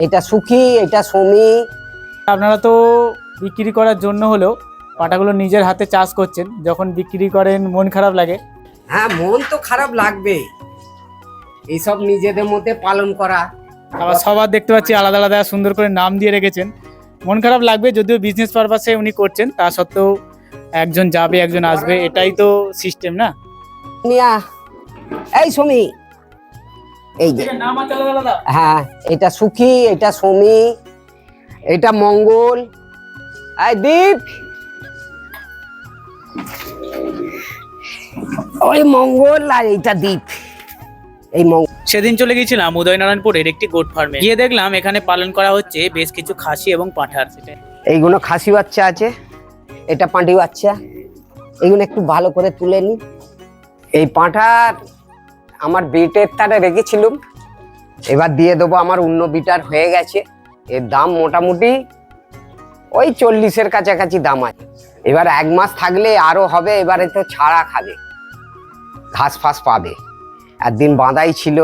এটা সুখী এটা সমী। আপনারা তো বিক্রি করার জন্য হলেও পাটাগুলো নিজের হাতে চাষ করছেন যখন বিক্রি করেন মন খারাপ লাগে। হ্যাঁ মন তো খারাপ লাগবেই এইসব নিজেদের মধ্যে পালন করা। আবার সবার দেখতে পাচ্ছি আলাদা আলাদা সুন্দর করে নাম দিয়ে রেখেছেন। মন খারাপ লাগবে যদিও বিজনেস পারপাসে উনি করছেন তা সত্ত্বেও একজন যাবে একজন আসবে এটাই তো সিস্টেম না? নিয়া। এই সমী এই যে। হ্যাঁ এটা সুখী এটা সমী এটা মঙ্গল। এই দীপ! ওই মঙ্গল আর এইটা দ্বীপ এই মঙ্গল। সেদিন চলে গেছিলাম উদয়নারায়ণপুরের একটি গোট ফার্মে। গিয়ে দেখলাম এখানে পালন করা হচ্ছে বেশ কিছু খাসি এবং পাঁঠার। এইগুলো খাসি বাচ্চা আছে এটা পাঁটি বাচ্চা। এইগুলো একটু ভালো করে তুলে নি। এই পাঁঠার আমার বিটের তারে রেখেছিলাম। এবার দিয়ে দেবো আমার অন্য বিটার হয়ে গেছে। এর দাম মোটামুটি ওই চল্লিশের কাছাকাছি দাম আছে। এবার এক মাস থাকলে আরও হবে এবারে তো ছাড়া খাবে। ঘাস ফাস পাবে। একদিন বাঁধাই ছিল।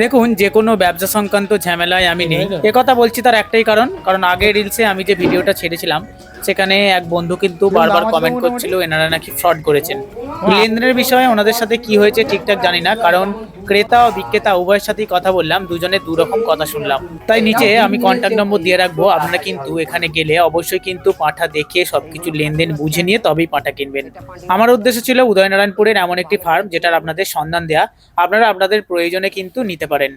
দেখুন যে কোনো ব্যবসা সংক্রান্ত ঝামেলায় আমি নেই। কথা বলছি তার একটাই কারণ কারণ আগে রিলসে আমি যে ভিডিওটা ছেড়েছিলাম সেখানে এক বন্ধু কিন্তু বারবার কমেন্ট করছিল এনারা নাকি ফ্রড করেছেন। লেনদেনের বিষয়ে ওনাদের সাথে কি হয়েছে ঠিকঠাক জানি না কারণ ক্রেতা ও বিক্রেতা উভয়ের সাথেই কথা বললাম দুজনে দু রকম কথা শুনলাম। তাই নিচে আমি কন্ট্যাক্ট নম্বর দিয়ে রাখব আপনারা কিন্তু এখানে গেলে অবশ্যই কিন্তু পাঠা দেখে সবকিছু লেনদেন বুঝে নিয়ে তবেই পাঠা কিনবেন। আমার উদ্দেশ্য ছিল উদয়নারায়ণপুরের এমন একটি ফার্ম যেটার আপনাদের সন্ধান দেয়া আপনারা আপনাদের প্রয়োজনে কিন্তু নিতে পারেন।